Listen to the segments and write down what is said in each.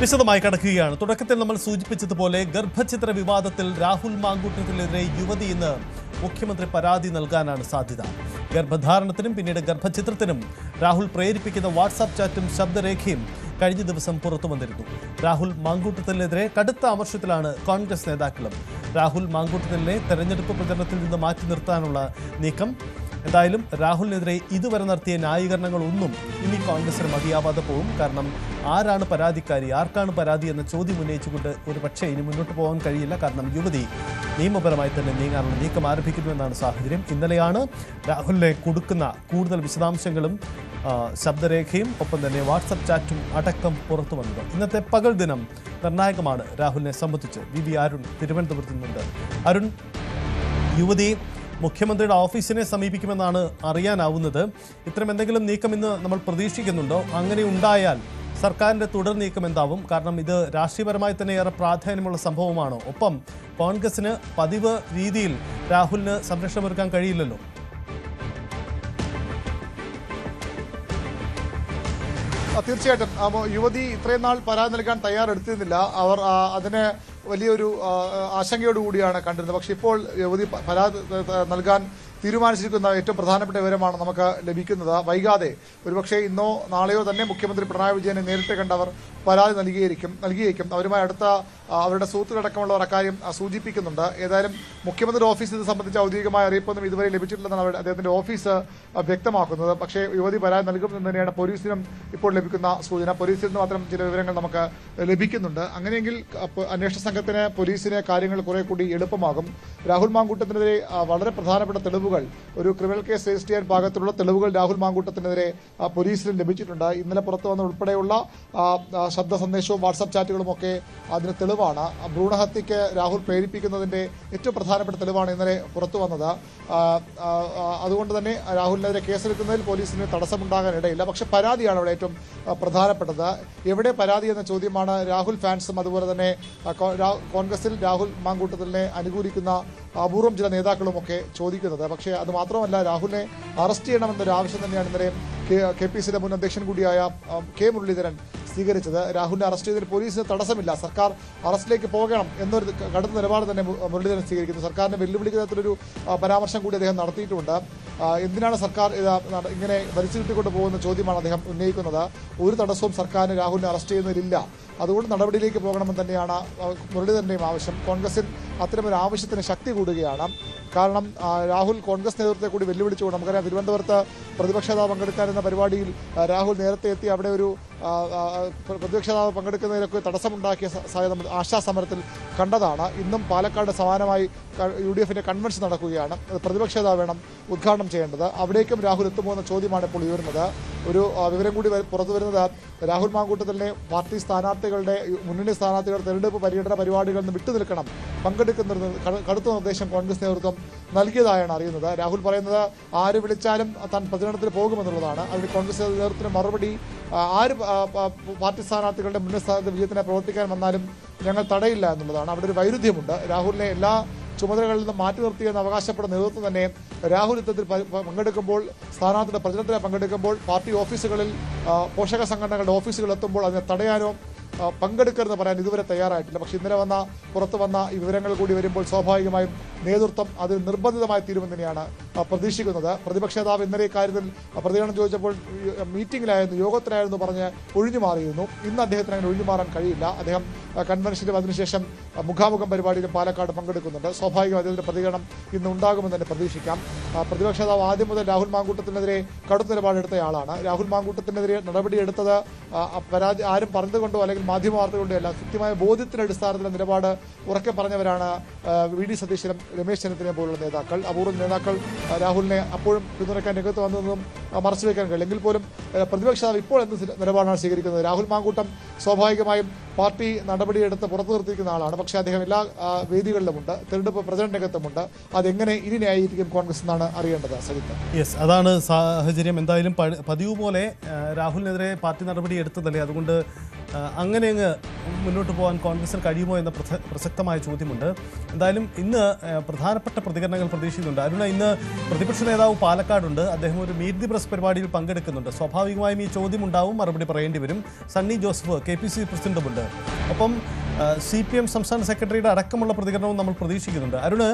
വിശദമായി കടക്കുകയാണ്. തുടക്കത്തിൽ നമ്മൾ സൂചിപ്പിച്ചതുപോലെ ഗർഭചിത്ര വിവാദത്തിൽ രാഹുൽ മാങ്കൂട്ടത്തിനെതിരെ യുവതി ഇന്ന് മുഖ്യമന്ത്രി പരാതി നൽകാനാണ് സാധ്യത. ഗർഭധാരണത്തിനും പിന്നീട് ഗർഭചിത്രത്തിനും രാഹുൽ പ്രേരിപ്പിക്കുന്ന വാട്സാപ്പ് ചാറ്റും ശബ്ദരേഖയും കഴിഞ്ഞ ദിവസം പുറത്തു വന്നിരുന്നു. രാഹുൽ മാങ്കൂട്ടത്തിനെതിരെ കടുത്ത ആമർശത്തിലാണ് കോൺഗ്രസ് നേതാക്കളും. രാഹുൽ മാങ്കൂട്ടത്തിനെ തെരഞ്ഞെടുപ്പ് പ്രചരണത്തിൽ നിന്ന് മാറ്റി നിർത്താനുള്ള നീക്കം എന്തായാലും രാഹുലിനെതിരെ ഇതുവരെ നടത്തിയ ന്യായീകരണങ്ങളൊന്നും ഇനി കോൺഗ്രസിന് മതിയാവാതെ പോകും കാരണം ആരാണ് പരാതിക്കാരി ആർക്കാണ് പരാതി എന്ന ചോദ്യം ഉന്നയിച്ചുകൊണ്ട് ഒരു പക്ഷേ ഇനി മുന്നോട്ട് പോകാൻ കഴിയില്ല. കാരണം യുവതി നിയമപരമായി തന്നെ നീങ്ങാനുള്ള നീക്കം ആരംഭിക്കുന്നുവെന്നാണ് സാഹചര്യം. ഇന്നലെയാണ് രാഹുലിനെ കൊടുക്കുന്ന കൂടുതൽ വിശദാംശങ്ങളും ശബ്ദരേഖയും ഒപ്പം തന്നെ വാട്സപ്പ് ചാറ്റും അടക്കം പുറത്തു വന്നത്. ഇന്നത്തെ പകൽ ദിനം നിർണായകമാണ് രാഹുലിനെ സംബന്ധിച്ച്. വി വി അരുൺ തിരുവനന്തപുരത്ത് നിന്നുണ്ട്. അരുൺ യുവതി മുഖ്യമന്ത്രിയുടെ ഓഫീസിനെ സമീപിക്കുമെന്നാണ് അറിയാനാവുന്നത്. ഇത്തരം എന്തെങ്കിലും നീക്കം ഇന്ന് നമ്മൾ പ്രതീക്ഷിക്കുന്നുണ്ടോ? അങ്ങനെ ഉണ്ടായാൽ സർക്കാരിന്റെ തുടർ നീക്കം എന്താവും? കാരണം ഇത് രാഷ്ട്രീയപരമായി തന്നെ ഏറെ പ്രാധാന്യമുള്ള സംഭവമാണോ? ഒപ്പം കോൺഗ്രസിന് പതിവ് രീതിയിൽ രാഹുലിന് സംരക്ഷണമൊരുക്കാൻ കഴിയില്ലല്ലോ. തീർച്ചയായിട്ടും. യുവതി ഇത്രയും നാൾ പരാതി നൽകാൻ തയ്യാറെടുത്തിരുന്നില്ല. അവർ അതിനെ വലിയൊരു ആശങ്കയോടുകൂടിയാണ് കണ്ടിരുന്നത്. പക്ഷേ ഇപ്പോൾ യുവതി പരാതി നൽകാൻ തീരുമാനിച്ചിരിക്കുന്ന ഏറ്റവും പ്രധാനപ്പെട്ട വിവരമാണ് നമുക്ക് ലഭിക്കുന്നത്. വൈകാതെ ഒരുപക്ഷെ ഇന്നോ നാളെയോ തന്നെ മുഖ്യമന്ത്രി പിണറായി വിജയനെ നേരിട്ട് കണ്ടവർ പരാതി നൽകിയിരിക്കും നൽകിയേക്കും. അവരുമായി അടുത്ത അവരുടെ സുഹൃത്തുക്കളടക്കമുള്ളവർ അക്കാര്യം സൂചിപ്പിക്കുന്നുണ്ട്. ഏതായാലും മുഖ്യമന്ത്രി ഓഫീസ് ഇത് സംബന്ധിച്ച ഔദ്യോഗികമായ അറിയിപ്പൊന്നും ഇതുവരെ ലഭിച്ചിട്ടില്ലെന്നാണ് അവരുടെ അദ്ദേഹത്തിന്റെ ഓഫീസ് വ്യക്തമാക്കുന്നത്. പക്ഷേ യുവതി പരാതി നൽകുമെന്ന് തന്നെയാണ് പോലീസിനും ഇപ്പോൾ ലഭിക്കുന്ന സൂചന. പോലീസിൽ നിന്ന് മാത്രം ചില വിവരങ്ങൾ നമുക്ക് ലഭിക്കുന്നുണ്ട്. അങ്ങനെയെങ്കിൽ അന്വേഷണ സംഘത്തിന് പോലീസിന് കാര്യങ്ങൾ കുറെ കൂടി എളുപ്പമാകും. രാഹുൽ മാങ്കൂട്ടത്തിനെതിരെ വളരെ പ്രധാനപ്പെട്ട തെളിവുകൾ. ഒരു ക്രിമിനൽ കേസ് രജിസ്റ്റർ ചെയ്യാൻ പാകത്തിലുള്ള തെളിവുകൾ രാഹുൽ മാങ്കൂട്ടത്തിനെതിരെ പോലീസിന് ലഭിച്ചിട്ടുണ്ട്. ഇന്നലെ പുറത്തു വന്ന ഉൾപ്പെടെയുള്ള ശബ്ദ സന്ദേശവും വാട്സാപ്പ് ചാറ്റുകളും ഒക്കെ അതിന് തെളിവാണ്. ഭ്രൂണഹത്യക്ക് രാഹുൽ പ്രേരിപ്പിക്കുന്നതിന്റെ ഏറ്റവും പ്രധാനപ്പെട്ട തെളിവാണ് ഇന്നലെ പുറത്തു വന്നത്. അതുകൊണ്ട് തന്നെ രാഹുലിനെതിരെ കേസെടുക്കുന്നതിൽ പോലീസിന് തടസ്സമുണ്ടാകാൻ ഇടയില്ല പക്ഷെ പരാതിയാണ് അവിടെ ഏറ്റവും പ്രധാനപ്പെട്ടത്. എവിടെ പരാതി എന്ന ചോദ്യമാണ് രാഹുൽ ഫാൻസും അതുപോലെ തന്നെ കോൺഗ്രസിൽ രാഹുൽ മാങ്കൂട്ടത്തിനെ അനുകൂലിക്കുന്ന അപൂർവം ചില നേതാക്കളും ഒക്കെ ചോദിക്കുന്നത്. പക്ഷേ അത് മാത്രമല്ല രാഹുലിനെ അറസ്റ്റ് ചെയ്യണമെന്നൊരു ആവശ്യം തന്നെയാണ് ഇന്നലെ കെ- പി സിയുടെ മുൻ അധ്യക്ഷൻ കൂടിയായ കെ മുരളീധരൻ സ്വീകരിച്ചത്. രാഹുലിനെ അറസ്റ്റ് ചെയ്തതിൽ പോലീസിന് തടസ്സമില്ല. സർക്കാർ അറസ്റ്റിലേക്ക് പോകണം എന്നൊരു കടുത്ത നിലപാട് തന്നെ മുരളീധരൻ സ്വീകരിക്കുന്നു. സർക്കാരിനെ വെല്ലുവിളിക്കുന്ന തരത്തിലൊരു പരാമർശം കൂടി അദ്ദേഹം നടത്തിയിട്ടുണ്ട്. എന്തിനാണ് സർക്കാർ ഇങ്ങനെ വലിച്ചു കിട്ടിക്കൊണ്ട് പോകുന്ന ചോദ്യമാണ് അദ്ദേഹം ഉന്നയിക്കുന്നത്. ഒരു തടസ്സവും സർക്കാരിന് രാഹുലിനെ അറസ്റ്റ് ചെയ്യുന്നതിലില്ല. അതുകൊണ്ട് നടപടിയിലേക്ക് പോകണമെന്ന് തന്നെയാണ് മുരളീധരന്റെയും ആവശ്യം. കോൺഗ്രസിൽ അത്തരമൊരു ആവശ്യത്തിന് ശക്തി കൂടുകയാണ്. കാരണം രാഹുൽ കോൺഗ്രസ് നേതൃത്വത്തെ കൂടി വെല്ലുവിളിച്ചുകൊണ്ട് നമുക്കറിയാം തിരുവനന്തപുരത്ത് പ്രതിപക്ഷ നേതാവ് പങ്കെടുക്കാനെന്ന പരിപാടിയിൽ രാഹുൽ നേരത്തെ എത്തി അവിടെ ഒരു പ്രതിപക്ഷ നേതാവ് പങ്കെടുക്കുന്നതിലൊക്കെ തടസ്സമുണ്ടാക്കിയ സാഹചര്യം ആശാസമരത്തിൽ കണ്ടതാണ്. ഇന്നും പാലക്കാട് സമാനമായി യു ഡി എഫിന്റെ കൺവെൻഷൻ നടക്കുകയാണ്. പ്രതിപക്ഷ നേതാവ് വേണം ഉദ്ഘാടനം ചെയ്യേണ്ടത്. അവിടേക്കും രാഹുൽ എത്തുമോയെന്ന ചോദ്യമാണ് ഇപ്പോൾ ഉയരുന്നത്. ഒരു വിവരം കൂടി പുറത്തു വരുന്നത് രാഹുൽ മാങ്കൂട്ടത്തിലെ പാർട്ടി സ്ഥാനാർത്ഥികളുടെ മുന്നണി സ്ഥാനാർത്ഥികളുടെ തെരഞ്ഞെടുപ്പ് പര്യടന പരിപാടികളിൽ നിന്ന് വിട്ടുനിൽക്കണം. പങ്കെടുക്കുന്ന കട- കടുത്ത നിർദ്ദേശം കോൺഗ്രസ് നേതൃത്വം നൽകിയതായാണ് അറിയുന്നത്. രാഹുൽ പറയുന്നത് ആര് വിളിച്ചാലും താൻ പ്രചരണത്തിന് പോകുമെന്നുള്ളതാണ്. അതിന് കോൺഗ്രസ് നേതൃത്വത്തിന് മറുപടി ആര് പാർട്ടി സ്ഥാനാർത്ഥികളുടെ മുന്നിൽ സ്ഥാനത്ത് വിജയത്തിനെ പ്രവർത്തിക്കാൻ വന്നാലും ഞങ്ങൾ തടയില്ല എന്നുള്ളതാണ്. അവിടെ ഒരു വൈരുദ്ധ്യമുണ്ട്. രാഹുലിനെ എല്ലാ ചുമതലകളിൽ നിന്നും മാറ്റി നിർത്തിയെന്ന് അവകാശപ്പെടുന്ന നേതൃത്വം തന്നെ രാഹുൽ യുദ്ധത്തിൽ പങ്കെടുക്കുമ്പോൾ സ്ഥാനാർത്ഥിയുടെ പ്രചരണത്തിന് പങ്കെടുക്കുമ്പോൾ പാർട്ടി ഓഫീസുകളിൽ പോഷക സംഘടനകളുടെ ഓഫീസുകളിൽ എത്തുമ്പോൾ അതിനെ തടയാനോ പങ്കെടുക്കരുതെന്ന് പറയാൻ ഇതുവരെ തയ്യാറായിട്ടില്ല. പക്ഷെ ഇന്നലെ വന്ന പുറത്തു വന്ന ഈ വിവരങ്ങൾ കൂടി വരുമ്പോൾ സ്വാഭാവികമായും നേതൃത്വം അത് നിർബന്ധിതമായി തീരുമെന്ന് തന്നെയാണ് പ്രതീക്ഷിക്കുന്നത്. പ്രതിപക്ഷ നേതാവ് ഇന്നലെ ഇക്കാര്യത്തിൽ പ്രതികരണം ചോദിച്ചപ്പോൾ മീറ്റിംഗിലായിരുന്നു യോഗത്തിലായിരുന്നു പറഞ്ഞ് ഒഴിഞ്ഞു മാറിയിരുന്നു. ഇന്ന് അദ്ദേഹത്തിന് അങ്ങനെ ഒഴിഞ്ഞു മാറാൻ കഴിയില്ല. അദ്ദേഹം കൺവെൻഷനും അതിനുശേഷം മുഖാമുഖം പരിപാടിയിലും പാലക്കാട് പങ്കെടുക്കുന്നുണ്ട്. സ്വാഭാവികം അദ്ദേഹത്തിന്റെ പ്രതികരണം ഇന്ന് ഉണ്ടാകുമെന്ന് തന്നെ പ്രതീക്ഷിക്കാം. പ്രതിപക്ഷ നേതാവ് ആദ്യം മുതൽ രാഹുൽ മാങ്കൂട്ടത്തിനെതിരെ കടുത്ത നിലപാടെടുത്തയാളാണ് രാഹുൽ മാങ്കൂട്ടത്തിനെതിരെ നടപടിയെടുത്തത് പരാതി ആരും പറഞ്ഞുകൊണ്ടോ അല്ലെങ്കിൽ മാധ്യമ വാർത്തകളുടെയല്ല കൃത്യമായ ബോധ്യത്തിന്റെ അടിസ്ഥാനത്തിലെ നിലപാട് ഉറക്കെ പറഞ്ഞവരാണ് വി ഡി സതീശനും രമേശ് ചെന്നിത്തലയെ പോലുള്ള നേതാക്കൾ. അപൂർവ നേതാക്കൾ രാഹുലിനെ അപ്പോഴും പിന്തുണയ്ക്കാൻ രംഗത്ത് വന്നതെന്നും മറച്ചു വെക്കാൻ കഴിയില്ല എങ്കിൽ പോലും പ്രതിപക്ഷ ഇപ്പോൾ എന്ത് നിലപാടാണ് സ്വീകരിക്കുന്നത്? രാഹുൽ മാങ്കൂട്ടം സ്വാഭാവികമായും പാർട്ടി നടപടിയെടുത്ത് പുറത്തു നിർത്തിയിരിക്കുന്ന ആളാണ്. പക്ഷെ അദ്ദേഹം എല്ലാ വേദികളിലുമുണ്ട്. തെരഞ്ഞെടുപ്പ് പ്രചരണ രംഗത്തുമുണ്ട് അതെങ്ങനെ ഇനി ന്യായീകരിക്കും കോൺഗ്രസ് എന്നാണ് അറിയേണ്ടത് സജിത്ത്? യെസ് അതാണ് സാഹചര്യം. എന്തായാലും പതിവ് പോലെ രാഹുലിനെതിരെ പാർട്ടി നടപടി എടുത്തതല്ലേ അതുകൊണ്ട് അങ്ങനെ അങ്ങ് മുന്നോട്ട് പോകാൻ കോൺഗ്രസിന് കഴിയുമോ എന്ന പ്രസക്തമായ ചോദ്യമുണ്ട്. എന്തായാലും ഇന്ന് പ്രധാനപ്പെട്ട പ്രതികരണങ്ങൾ പ്രതീക്ഷിക്കുന്നുണ്ട്. അരുണ ഇന്ന് പ്രതിപക്ഷ നേതാവ് പാലക്കാടുണ്ട്. അദ്ദേഹം ഒരു മീറ്റ് ദി പ്രസ് പരിപാടിയിൽ പങ്കെടുക്കുന്നുണ്ട്. സ്വാഭാവികമായും ഈ ചോദ്യം ഉണ്ടാവും. മറുപടി പറയേണ്ടി വരും. Sunny Joseph K P C പ്രസിഡന്റുമുണ്ട്. ഒപ്പം സി പി എം സംസ്ഥാന സെക്രട്ടറിയുടെ അടക്കമുള്ള പ്രതികരണവും നമ്മൾ പ്രതീക്ഷിക്കുന്നുണ്ട്. അരുണ്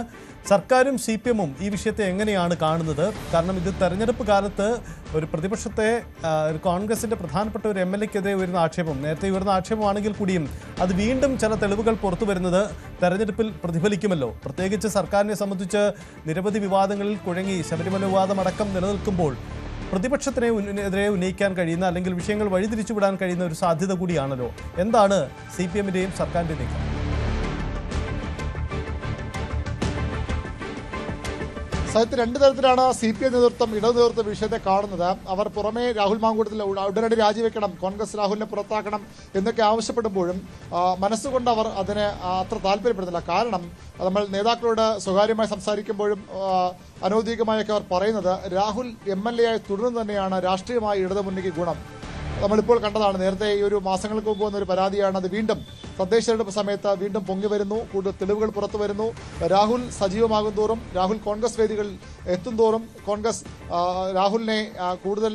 സർക്കാരും സി പി എമ്മും ഈ വിഷയത്തെ എങ്ങനെയാണ് കാണുന്നത്? കാരണം ഇത് തെരഞ്ഞെടുപ്പ് കാലത്ത് ഒരു പ്രതിപക്ഷത്തെ ഒരു കോൺഗ്രസിന്റെ പ്രധാനപ്പെട്ട ഒരു എം എൽ എക്കെതിരെ ഉയരുന്ന ആക്ഷേപം നേരത്തെ ഉയർന്ന ആക്ഷേപമാണെങ്കിൽ കൂടിയും അത് വീണ്ടും ചില തെളിവുകൾ പുറത്തു വരുന്നത് തെരഞ്ഞെടുപ്പിൽ പ്രതിഫലിക്കുമല്ലോ. പ്രത്യേകിച്ച് സർക്കാരിനെ സംബന്ധിച്ച് നിരവധി വിവാദങ്ങളിൽ കുഴങ്ങി ശബരിമല വിവാദം അടക്കം നിലനിൽക്കുമ്പോൾ പ്രതിപക്ഷത്തിനെ എതിരെ ഉന്നയിക്കാൻ കഴിയുന്ന അല്ലെങ്കിൽ വിഷയങ്ങൾ വഴിതിരിച്ചുവിടാൻ കഴിയുന്ന ഒരു സാധ്യത കൂടിയാണല്ലോ. എന്താണ് സി പി എമ്മിന്റെയും സർക്കാരിന്റെ നീക്കം? സാഹിത്യ രണ്ട് തരത്തിലാണ് സി പി എം നേതൃത്വം ഇടതു നേതൃത്വം വിഷയത്തെ കാണുന്നത്. അവർ പുറമെ രാഹുൽ മാങ്കൂട്ടത്തിൽ ഉട- ഉടനടി രാജിവെക്കണം കോൺഗ്രസ് രാഹുലിനെ പുറത്താക്കണം എന്നൊക്കെ ആവശ്യപ്പെടുമ്പോഴും മനസ്സുകൊണ്ട് അവർ അതിന് അത്ര താല്പര്യപ്പെടുന്നില്ല. കാരണം നമ്മൾ നേതാക്കളോട് സ്വകാര്യമായി സംസാരിക്കുമ്പോഴും അനൗദ്യോഗികമായൊക്കെ അവർ പറയുന്നത് രാഹുൽ എം എൽ എ ആയി തുടർന്ന് തന്നെയാണ് രാഷ്ട്രീയമായി ഇടതുമുന്നണിക്ക് ഗുണം. നമ്മളിപ്പോൾ കണ്ടതാണ് നേരത്തെ ഈ ഒരു മാസങ്ങൾക്ക് മുമ്പ് വന്ന ഒരു പരാതിയാണ് അത് വീണ്ടും തദ്ദേശ സമയത്ത് വീണ്ടും പൊങ്ങി വരുന്നു. കൂടുതൽ തെളിവുകൾ പുറത്തു വരുന്നു. രാഹുൽ സജീവമാകും തോറും രാഹുൽ കോൺഗ്രസ് വേദികളിൽ എത്തും തോറും കോൺഗ്രസ് രാഹുലിനെ കൂടുതൽ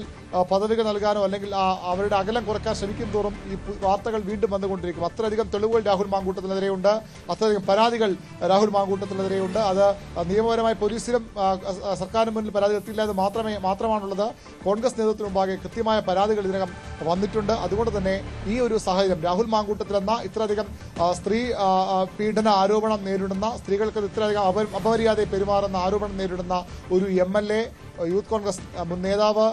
പദവികൾ നൽകാനോ അല്ലെങ്കിൽ അവരുടെ അകലം കുറയ്ക്കാൻ ശ്രമിക്കും തോറും ഈ വാർത്തകൾ വീണ്ടും വന്നുകൊണ്ടിരിക്കും. അത്രയധികം തെളിവുകൾ രാഹുൽ മാങ്കൂട്ടത്തിനെതിരെയുണ്ട് അത്രയധികം പരാതികൾ രാഹുൽ മാങ്കൂട്ടത്തിനെതിരെയുണ്ട് അത് നിയമപരമായി പോലീസിലും സർക്കാരിന് മുന്നിൽ പരാതി എത്തിയില്ല എന്ന് മാത്രമേ മാത്രമാണുള്ളത്. കോൺഗ്രസ് നേതൃത്വത്തിന് മുമ്പാകെ കൃത്യമായ പരാതികൾ ഇതിനകം വന്നിട്ടുണ്ട്. അതുകൊണ്ട് തന്നെ ഈ ഒരു സാഹചര്യം രാഹുൽ മാങ്കൂട്ടത്തിലെന്ന ഇത്രയധികം സ്ത്രീ പീഡന ആരോപണം നേരിടുന്ന സ്ത്രീകൾക്ക് ഇത്രയധികം അപ അപമര്യാദയെ പെരുമാറുന്ന ആരോപണം നേരിടുന്ന ഒരു M L A youth Congress മുൻ നേതാവ്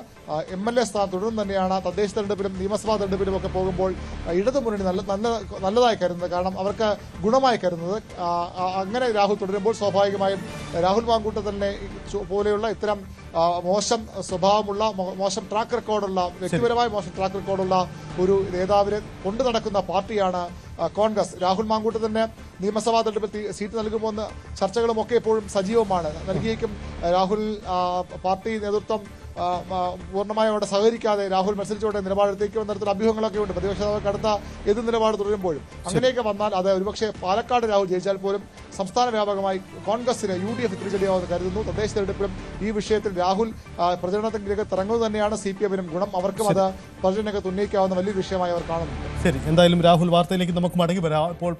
എം എൽ എ സ്ഥാനം തുടർന്ന് തന്നെയാണ്. തദ്ദേശ തെരഞ്ഞെടുപ്പിലും നിയമസഭാ തെരഞ്ഞെടുപ്പിലും ഒക്കെ പോകുമ്പോൾ ഇടതു മുന്നണി നല്ല നല്ല നല്ലതായി കരുതുന്നത്. കാരണം അവർക്ക് ഗുണമായി കരുതുന്നത്. അങ്ങനെ രാഹുൽ തുടരുമ്പോൾ സ്വാഭാവികമായും രാഹുൽ മാങ്കൂട്ടത്തിനെ പോലെയുള്ള ഇത്തരം മോശം സ്വഭാവമുള്ള മോശം ട്രാക്ക് റെക്കോർഡുള്ള വ്യക്തിപരമായ മോശം ട്രാക്ക് റെക്കോർഡുള്ള ഒരു നേതാവിനെ കൊണ്ടു നടക്കുന്ന പാർട്ടിയാണ് കോൺഗ്രസ്. രാഹുൽ മാങ്കൂട്ടത്തിന് നിയമസഭാ തെരഞ്ഞെടുപ്പിൽ സീറ്റ് നൽകുമെന്ന് ചർച്ചകളും ഒക്കെ എപ്പോഴും സജീവമാണ്. നൽകിയേക്കും രാഹുൽ പാർട്ടി നേതൃത്വം പൂർണമായും അവിടെ സഹകരിക്കാതെ രാഹുൽ മത്സരിച്ചോടെ നിലപാടെടുത്തേക്കും തരത്തിലുള്ള അഭ്യൂഹങ്ങളൊക്കെ ഉണ്ട്. പ്രതിപക്ഷ നേതാവ് കടുത്ത എതിർ നിലപാട് തുടരുമ്പോഴും അങ്ങനെയൊക്കെ വന്നാൽ അത് ഒരുപക്ഷെ പാലക്കാട് രാഹുൽ ജയിച്ചാൽ പോലും സംസ്ഥാന വ്യാപകമായി കോൺഗ്രസിന് യു ഡി എഫ് തിരിച്ചടിയാവുമെന്ന് കരുതുന്നു. തദ്ദേശ തെരഞ്ഞെടുപ്പിലും ഈ വിഷയത്തിൽ രാഹുൽ പ്രചരണത്തിലേക്ക് ഇറങ്ങുന്നത് തന്നെയാണ് സി പി എമ്മിനും ഗുണം. അവർക്കും അത് പ്രചരണരംഗത്ത് ഉന്നയിക്കാവുന്ന വലിയ വിഷയമായി അവർ കാണുന്നു ശരി. എന്തായാലും രാഹുൽ വാർത്തയിലേക്ക് നമുക്ക് മടങ്ങി വരാം. അപ്പോൾ